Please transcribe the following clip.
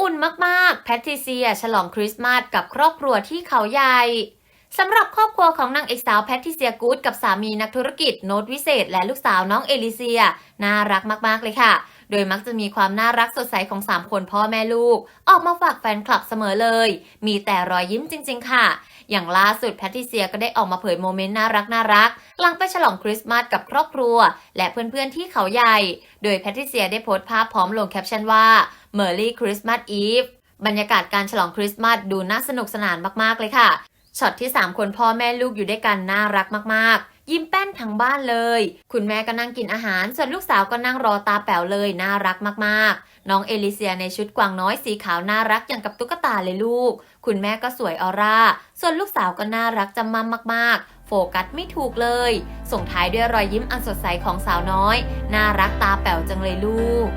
อุ่นมากๆ แพทริเซีย ฉลองคริสต์มาสกับครอบครัวที่เขาใหญ่สำหรับครอบครัวของนางเอกสาวแพทริเซียกูดกับสามีนักธุรกิจโน้ตวิเศษ และลูกสาวน้องเอลิเซีย น่ารักมากๆเลยค่ะ โดยมักจะมีความน่ารักสดใสของ 3 คนพ่อแม่ลูก ออกมาฝากแฟนคลับเสมอเลย มีแต่รอยยิ้มจริง ๆ ค่ะ อย่างล่าสุดแพทริเซียก็ได้ออกมาเผยโมเมนต์น่ารักน่ารักหลังไปฉลองคริสต์มาสกับครอบครัว และเพื่อนๆที่เขาใหญ่ โดยแพทริเซียได้โพสต์ภาพพร้อมลงแคปชั่นว่า Merry Christmas Eve บรรยากาศการฉลองคริสต์มาสดูน่าสนุกสนานมากๆเลยค่ะช็อตที่ 3 คนพ่อแม่ลูกอยู่ด้วยกันน่ารักมากๆ ยิ้มแป้นทั้งบ้านเลย คุณแม่ก็นั่งกินอาหาร ส่วนลูกสาวก็นั่งรอตาแป๋วเลยน่ารักมากๆ น้องเอลิเซียในชุดกวางน้อยสีขาวน่ารักอย่างกับตุ๊กตาเลยลูก คุณแม่ก็สวยออร่า ส่วนลูกสาวก็น่ารักจำมั่มมากๆ โฟกัสไม่ถูกเลย ส่งท้ายด้วยรอยยิ้มอันสดใสของสาวน้อย น่ารักตาแป๋วจังเลยลูก